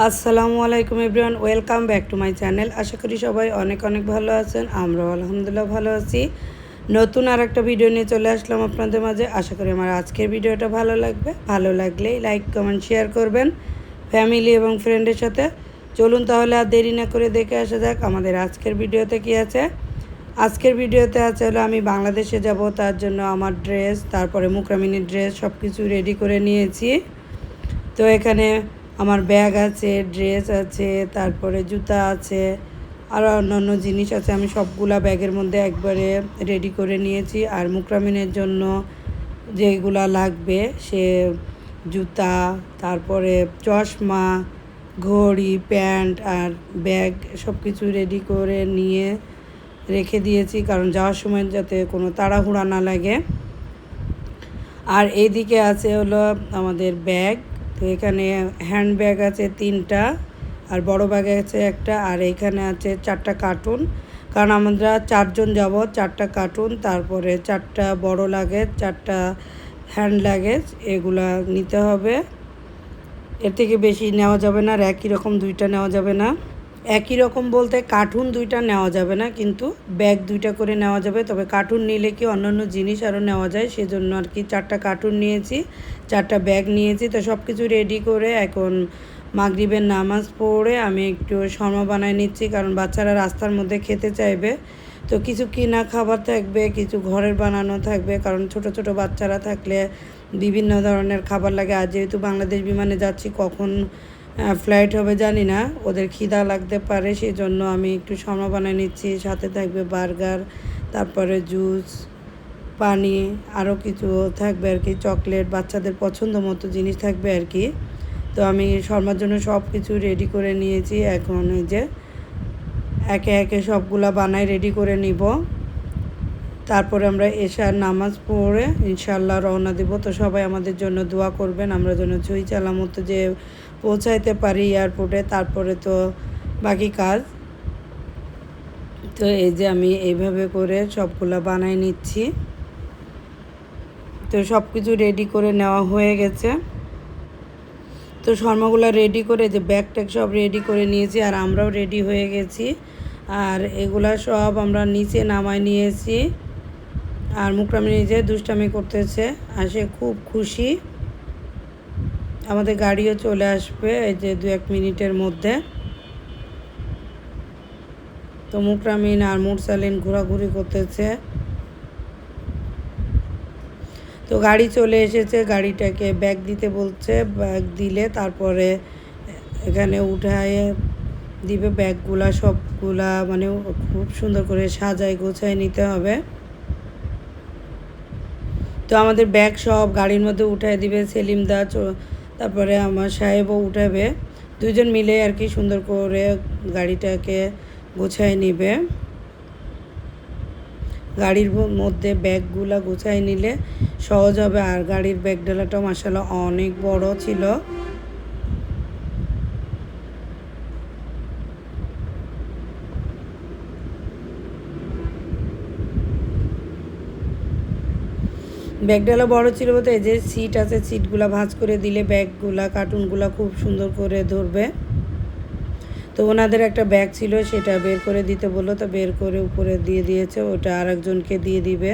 আসসালামু আলাইকুম everyone, welcome back to my channel. আশা করি সবাই অনেক অনেক ভালো আছেন, আমরাও আলহামদুলিল্লাহ ভালো আছি। নতুন আর একটা ভিডিও নিয়ে চলে আসলাম আপনাদের মাঝে। আশা করি আমার আজকের ভিডিওটা ভালো লাগবে। ভালো লাগলেই লাইক কমেন্ট শেয়ার করবেন ফ্যামিলি এবং ফ্রেন্ডের সাথে। চলুন তাহলে আর দেরি না করে দেখে আসা যাক আমাদের আজকের ভিডিওতে কী আছে। আজকের ভিডিওতে আছে হলো আমি বাংলাদেশে যাব, তার জন্য আমার ড্রেস তারপরে মুকরামিনীর ড্রেস সব কিছু রেডি করে নিয়েছি। তো এখানে আমার ব্যাগ আছে, ড্রেস আছে, তারপরে জুতা আছে আরও অন্যান্য জিনিস আছে। আমি সবগুলা ব্যাগের মধ্যে একবারে রেডি করে নিয়েছি। আর মুকরামিনের জন্য যেগুলা লাগবে, সে জুতা, তারপরে চশমা, ঘড়ি, প্যান্ট আর ব্যাগ সব কিছু রেডি করে নিয়ে রেখে দিয়েছি। কারণ যাওয়ার সময় যাতে কোনো তাড়াহুড়া না লাগে। আর এইদিকে আছে হলো আমাদের ব্যাগ। তো এখানে হ্যান্ড ব্যাগ আছে তিনটা, আর বড় ব্যাগ আছে একটা, আর এখানে আছে চারটা কার্টুন। কারণ আমরা চারজন যাব, চারটা কার্টুন, তারপরে চারটা বড় লাগেজ, চারটা হ্যান্ড লাগেজ, এগুলা নিতে হবে। এর থেকে বেশি নেওয়া যাবে না, আর একই রকম দুইটা নেওয়া যাবে না। একই রকম বলতে কার্টুন দুইটা নেওয়া যাবে না, কিন্তু ব্যাগ দুইটা করে নেওয়া যাবে। তবে কার্টুন নিলে কি অন্যান্য জিনিস আরও নেওয়া যায়? সেজন্য আর কি চারটা কার্টুন নিয়েছি, চারটা ব্যাগ নিয়েছি। তো সব কিছু রেডি করে এখন মাগরিবের নামাজ পড়ে আমি একটু শর্মা বানায় নিচ্ছি, কারণ বাচ্চারা রাস্তার মধ্যে খেতে চাইবে। তো কিছু কিনা খাবার থাকবে, কিছু ঘরের বানানো থাকবে, কারণ ছোট ছোট বাচ্চারা থাকলে বিভিন্ন ধরনের খাবার লাগে। আর যেহেতু বাংলাদেশ বিমানে যাচ্ছি, কখন ফ্লাইট হবে, জানি না। ওদের খিদা লাগতে পারে সেই জন্য আমি একটু সময় বানিয়ে নিচ্ছি। সাথে থাকবে বার্গার, তারপরে জুস, পানি আরও কিছু থাকবে আর কি, চকলেট, বাচ্চাদের পছন্দ মতো জিনিস থাকবে আর কি। তো আমি শর্মার জন্য সব কিছু রেডি করে নিয়েছি। এখন এই যে একে একে সবগুলা বানাই রেডি করে নিব। তারপরে আমরা এশার নামাজ পড়ে ইনশাল্লাহ রওনা দিব। তো সবাই আমাদের জন্য দোয়া করবেন। আমরা যেন ছুঁই চালামতো যে পৌঁছাইতে পারি এয়ারপোর্টে তারপরে তো বাকি কাজ। তো এই যে আমি এইভাবে করে সবগুলো বানাই নিচ্ছি। তো সব কিছু রেডি করে নেওয়া হয়ে গেছে। তো শর্মাগুলো রেডি করে, যে ব্যাগ ট্যাগ সব রেডি করে নিয়েছি, আর আমরাও রেডি হয়ে গেছি। আর এগুলা সব আমরা নিচে নামাই নিয়েছি। আর মুকরামি নিজে দুষ্টামি করতেছে, আর সে খুব খুশি। আমাদের গাড়িও চলে আসবে, এই যে দু এক মিনিটের মধ্যে। তো মুকরামিন আর মুরসালিন ঘোরাঘুরি করতেছে। তো গাড়ি চলে এসেছে, গাড়িটাকে ব্যাগ দিতে বলছে ব্যাগ দিলে তারপরে এখানে উঠায় দিবে ব্যাগগুলা, সবগুলা মানে খুব সুন্দর করে সাজায়, গোছায় নিতে হবে। তো আমাদের ব্যাগ সব গাড়ির মধ্যে উঠায় দিবে, সেলিম দা তারপরে আমার সাহেবও উঠাবে। দুজন মিলে আর কি সুন্দর করে গাড়িটাকে গোছায় নিবে। গাড়ির মধ্যে ব্যাগগুলো গোছায় নিলে সহজ হবে। আর গাড়ির ব্যাগ ডালাটাও মাসাল্লাহ অনেক বড় ছিল। ব্যাগডালা বড় ছিল বলতে এই যে সিট আছে সিটগুলা ভাঁজ করে দিলে ব্যাগগুলা কার্টুনগুলা খুব সুন্দর করে ধরবে। তো ওনাদের একটা ব্যাগ ছিল, সেটা বের করে দিতে বলল, তো বের করে উপরে দিয়ে দিয়েছে, ওটা আর একজনকে দিয়ে দিবে।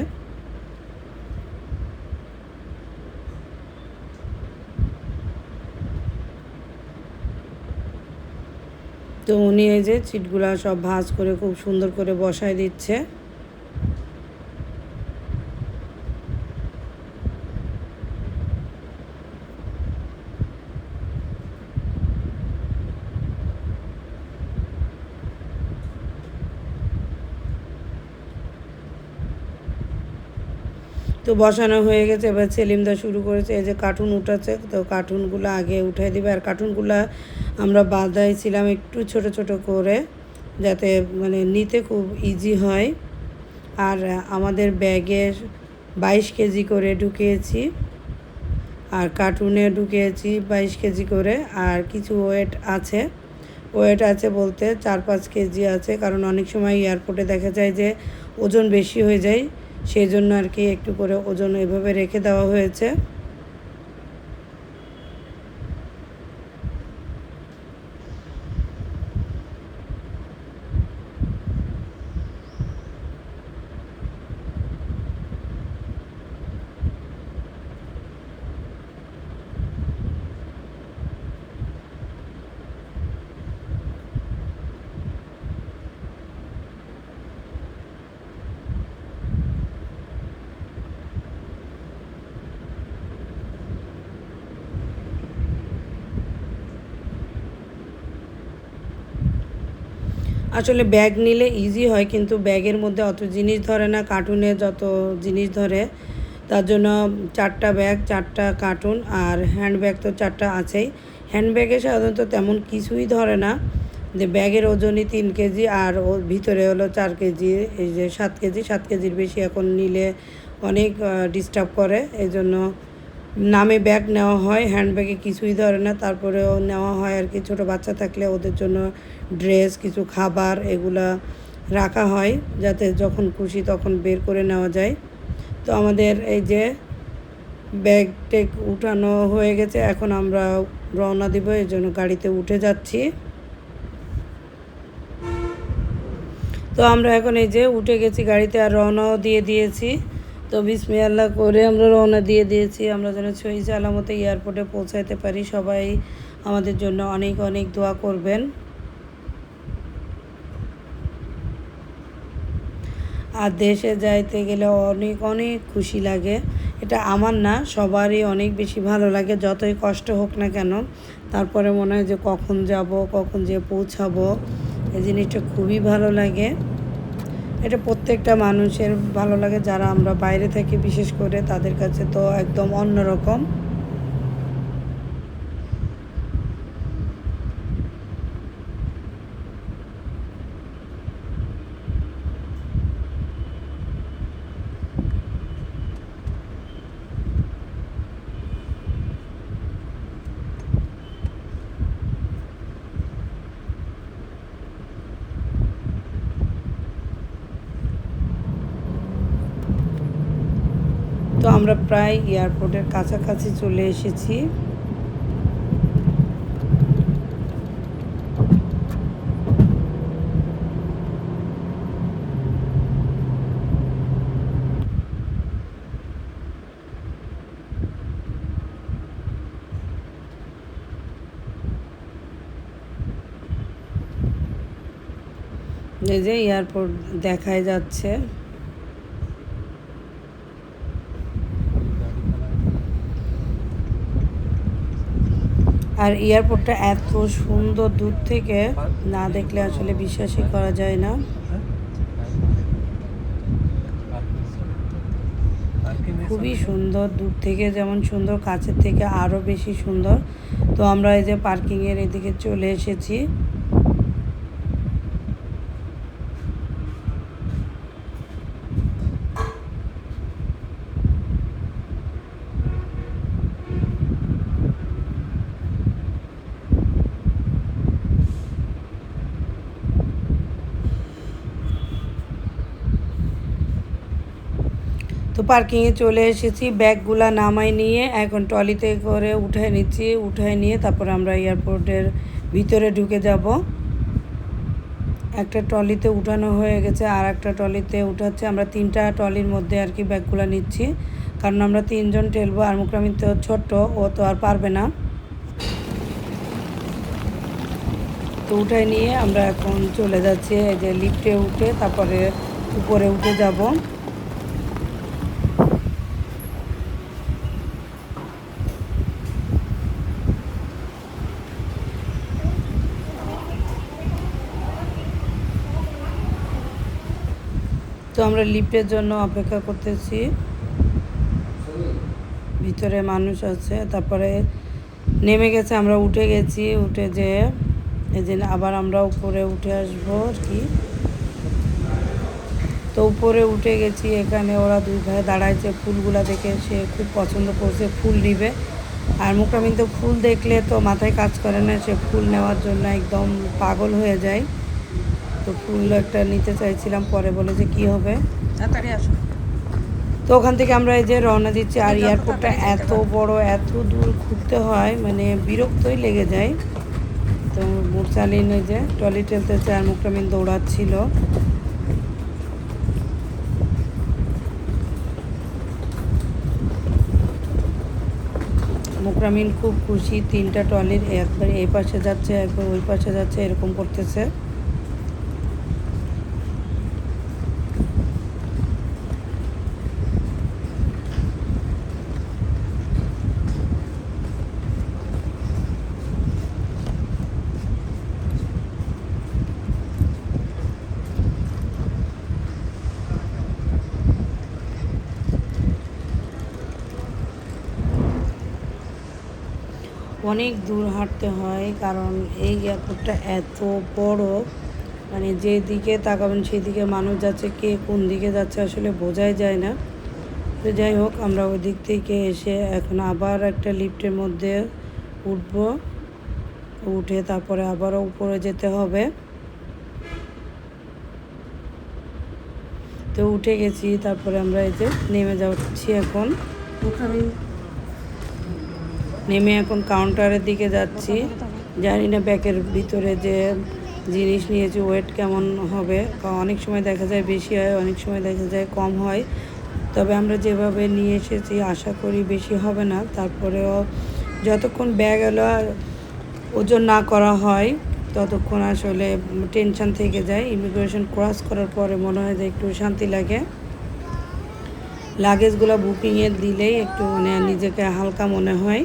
তো উনি এই যে সিটগুলা সব ভাঁজ করে খুব সুন্দর করে বসায় দিচ্ছে। তো বসানো হয়ে গেছে। এবার সেলিমদা শুরু করেছে। এই যে কার্টুন উঠাচ্ছে, তো কার্টুনগুলো আগে উঠাই দিবে। আর কার্টুনগুলো আমরা বাঁধাইছিলাম একটু ছোট ছোট করে, যাতে মানে নিতে খুব ইজি হয়। আর আমাদের ব্যাগে বাইশ কেজি করে ঢুকিয়েছি। আর কার্টুনে ঢুকিয়েছি বাইশ কেজি করে। আর কিছু ওয়েট আছে। ওয়েট আছে বলতে চার পাঁচ কেজি আছে। কারণ অনেক সময় এয়ারপোর্টে দেখা যায় যে ওজন বেশি হয়ে যায়। সেই জন্য আর কি একটু করে ওজন এভাবে রেখে দেওয়া হয়েছে। আসলে ব্যাগ নিলে ইজি হয়, কিন্তু ব্যাগের মধ্যে অত জিনিস ধরে না কার্টুনে যত জিনিস ধরে, তার জন্য চারটা ব্যাগ চারটা কার্টুন আর হ্যান্ড ব্যাগ তো চারটা আছেই। হ্যান্ড ব্যাগে সাধারণত তেমন কিছুই ধরে না। যে ব্যাগের ওজনই তিন কেজি আর ওর ভিতরে হলো চার কেজি, এই যে সাত কেজি, সাত কেজির বেশি এখন নিলে অনেক ডিস্টার্ব করে। এই জন্য নামে ব্যাগ নেওয়া হয় হ্যান্ড ব্যাগে কিছুই ধরে না, তারপরেও নেওয়া হয় আর কি। ছোটো বাচ্চা থাকলে ওদের জন্য ড্রেস কিছু খাবার এগুলা রাখা হয় যাতে যখন খুশি তখন বের করে নেওয়া যায়। তো আমাদের এই যে ব্যাগ টেক উঠানো হয়ে গেছে, এখন আমরা রওনা দিব, এই জন্য গাড়িতে উঠে যাচ্ছি। তো আমরা এখন এই যে উঠে গেছি গাড়িতে আর রওনাও দিয়ে দিয়েছি। তো বিসমি আল্লাহ করে আমরা রওনা দিয়ে দিয়েছি। আমরা যেন সহি সালামতে এয়ারপোর্টে পৌঁছাইতে পারি। সবাই আমাদের জন্য অনেক অনেক দোয়া করবেন। আর দেশে যাইতে গেলে অনেক অনেক খুশি লাগে। এটা আমার না, সবারই অনেক বেশি ভালো লাগে, যতই কষ্ট হোক না কেন। তারপরে মনে হয় যে কখন যাব, কখন যে পৌঁছাবো, এই জিনিসটা খুবই ভালো লাগে। এটা প্রত্যেকটা মানুষের ভালো লাগে, যারা আমরা বাইরে থাকি, বিশেষ করে তাদের কাছে তো একদম অন্যরকম। আমরা প্রায় এয়ারপোর্টের কাছাকাছি চলে এসেছি। যে এয়ারপোর্ট দেখাই যাচ্ছে। আর এয়ারপোর্টটা এত সুন্দর দূর থেকে না দেখলে আসলে বিশ্বাসই করা যায় না। খুবই সুন্দর দূর থেকে, যেমন সুন্দর কাছের থেকে আরও বেশি সুন্দর। তো আমরা এই যে পার্কিংয়ের এদিকে চলে এসেছি। তো পার্কিংয়ে চলে এসেছি, ব্যাগগুলা নামাই নিয়ে এখন ট্রলিতে করে উঠায় নিচ্ছি উঠায় নিয়ে তারপর আমরা এয়ারপোর্টের ভিতরে ঢুকে যাব। একটা ট্রলিতে উঠানো হয়ে গেছে, আর একটা ট্রলিতে উঠাচ্ছে। আমরা তিনটা ট্রলির মধ্যে আর কি ব্যাগগুলো নিচ্ছি, কারণ আমরা তিনজন টেলবো আর মুকরামিন তো ছোট্ট, ও তো আর পারবে না। তো উঠাই নিয়ে আমরা এখন চলে যাচ্ছি, এই যে লিফটে উঠে তারপরে উপরে উঠে যাব। আমরা লিফটের জন্য অপেক্ষা করতেছি। ভিতরে মানুষ আছে, তারপরে নেমে গেছে, আমরা উঠে গেছি, উঠে যে যে আবার আমরা উপরে উঠে আসব আর কি। তো উপরে উঠে গেছি, এখানে ওরা দুই ভাই দাঁড়াইছে, ফুলগুলা দেখে সে খুব পছন্দ করছে, ফুল নিবে আর মুখরামিন তো ফুল দেখলে তো মাথায় কাজ করে না, সে ফুল নেওয়ার জন্য একদম পাগল হয়ে যায়। তো ফুল একটা নিতে চাইছিলাম পরে বলে যে কি হবে। তাড়াতাড়ি আসো। তো ওখান থেকে আমরা এই যে রওনা দিচ্ছি আর এয়ারপোর্টটা এত বড় এত দূর ঘুরতে হয় মানে বিরক্তই লেগে যায়। তো মুরসালিন ওই যে টলি টেলতেছে আর মুক্রামিন দৌড়াচ্ছিল। মুকরামিন খুব খুশি তিনটা টলির একবার এই পাশে যাচ্ছে একবার ওই পাশে যাচ্ছে এরকম করতেছে। অনেক দূর হাঁটতে হয়, কারণ এই এয়ারপোর্টটা এত বড়। মানে যেদিকে তাকাবেন সেদিকে মানুষ যাচ্ছে, কে কোন দিকে যাচ্ছে আসলে বোঝাই যায় না। তো যাই হোক, আমরা ওই দিক থেকে এসে এখন আবার একটা লিফটের মধ্যে উঠব। উঠে তারপরে আবারও উপরে যেতে হবে। তো উঠে গেছি, তারপরে আমরা এই যে নেমে যাচ্ছি এখন। নেমে এখন কাউন্টারের দিকে যাচ্ছি। জানি না ব্যাগের ভিতরে যে জিনিস নিয়েছি ওয়েট কেমন হবে। অনেক সময় দেখা যায় বেশি হয়, অনেক সময় দেখা যায় কম হয়। তবে আমরা যেভাবে নিয়ে এসেছি, আশা করি বেশি হবে না। তারপরেও যতক্ষণ ব্যাগ এলো আর ওজন না করা হয়, ততক্ষণ আসলে টেনশন থেকে যায়। ইমিগ্রেশন ক্রস করার পরে মনে হয় যে একটু শান্তি লাগে। লাগেজগুলো বুকিংয়ে দিলেই একটু মানে নিজেকে হালকা মনে হয়।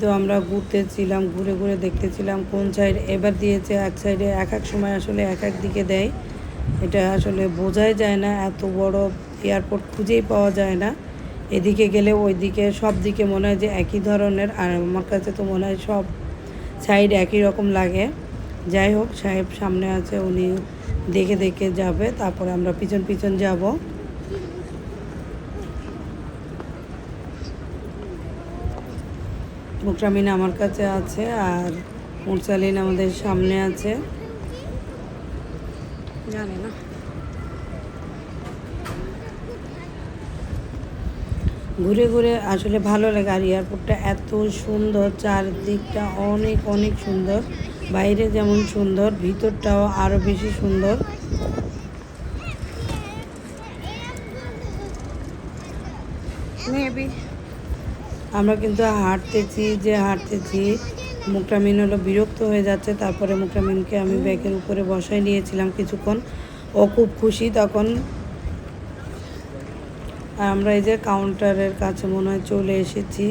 তো আমরা ঘুরতেছিলাম, ঘুরে ঘুরে দেখতেছিলাম কোন সাইড এবার দিয়েছে এক সাইডে এক এক সময় আসলে এক এক দিকে দেয়। এটা আসলে বোঝাই যায় না, এত বড় এয়ারপোর্ট খুঁজেই পাওয়া যায় না। এদিকে গেলে ওইদিকে, সব দিকে মনে হয় যে একই ধরনের, আর আমার কাছে তো মনে হয় সব সাইড একই রকম লাগে। যাই হোক, সাহেব সামনে আছে, উনি দেখে দেখে যাবে, তারপরে আমরা পিছন পিছন যাব। মুকরামিন আমার কাছে আছে আর মুরসালিন আমাদের সামনে আছে। জানি না। ঘুরে ঘুরে আসলে ভালো লাগে আর এয়ারপোর্টটা এত সুন্দর, চারদিকটা অনেক অনেক সুন্দর। বাইরে যেমন সুন্দর, ভিতরটাও আরও বেশি সুন্দর। আমরা কিন্তু হাঁটতেছি যে হাঁটতেছি মুকরামিন হলো বিরক্ত হয়ে যাচ্ছে তারপরে মুকরামিনকে আমি ব্যাগের উপরে বসাই নিয়েছিলাম কিছুক্ষণ। ও খুব খুশি তখন। আর আমরা এই যে কাউন্টারের কাছে মনে হয় চলে এসেছি।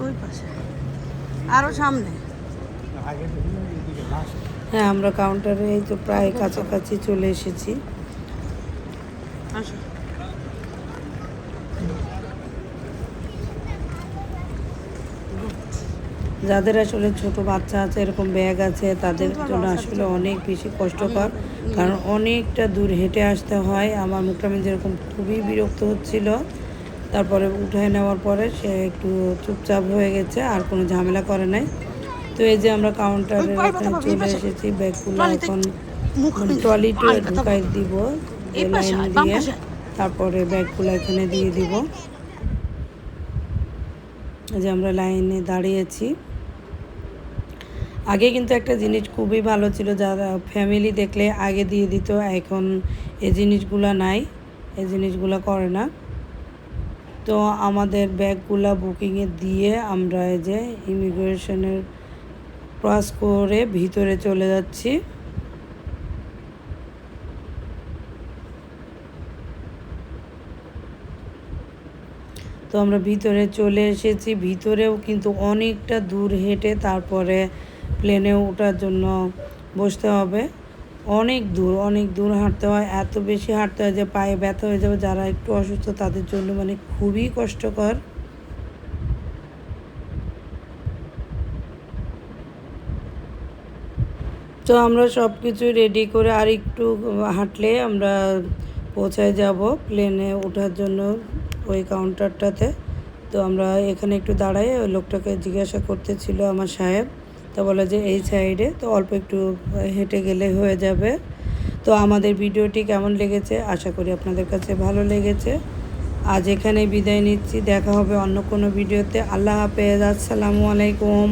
ওই পাশে। আরও সামনে। হ্যাঁ আমরা কাউন্টারে এই তো প্রায় কাছাকাছি চলে এসেছি আসো যাদের আসলে ছোট বাচ্চা আছে এরকম ব্যাগ আছে তাদের জন্য আসলে অনেক বেশি কষ্টকর। কারণ অনেকটা দূর হেঁটে আসতে হয়। আমার মুখটামিন যেরকম খুবই বিরক্ত হচ্ছিল। তারপরে উঠায় নেওয়ার পরে সে একটু চুপচাপ হয়ে গেছে আর কোনো ঝামেলা করে নাই। তো এই যে আমরা কাউন্টারে এখানে চলে এসেছি ব্যাগগুলো এখন ট্রলিতে ঢুকাই দিব লাইন দিয়ে। তারপরে ব্যাগগুলো এখানে দিয়ে দিব। এই যে আমরা লাইনে দাঁড়িয়েছি। আগে কিন্তু একটা জিনিস খুবই ভালো ছিল, যারা ফ্যামিলি দেখলে আগে দিয়ে দিত, এখন এই জিনিসগুলো নাই, এই জিনিসগুলো করে না। তো আমাদের ব্যাগগুলা বুকিংয়ে দিয়ে আমরা এই যে ইমিগ্রেশনের ক্রস করে ভিতরে চলে যাচ্ছি। তো আমরা ভিতরে চলে এসেছি, ভিতরেও কিন্তু অনেকটা দূর হেঁটে তারপরে প্লেনে ওঠার জন্য বসতে হবে। অনেক দূর অনেক দূর হাঁটতে হয়। এত বেশি হাঁটতে হয় যে পায়ে ব্যথা হয়ে যাবে। যারা একটু অসুস্থ, তাদের জন্য মানে খুবই কষ্টকর। তো আমরা সব কিছু রেডি করে আর একটু হাঁটলে আমরা পৌঁছায় যাব প্লেনে ওঠার জন্য ওই কাউন্টারটাতে তো আমরা এখানে একটু দাঁড়াই ওই লোকটাকে জিজ্ঞাসা করতেছিল আমার সাহেব। তো বলে যে এই সাইডে, তো অল্প একটু হেঁটে গেলে হয়ে যাবে। তো আমাদের ভিডিওটি কেমন লেগেছে? আশা করি আপনাদের কাছে ভালো লেগেছে। আজ এখানে বিদায় নিচ্ছি। দেখা হবে অন্য কোনো ভিডিওতে। আল্লাহ হাফেজ। আসসালামু আলাইকুম।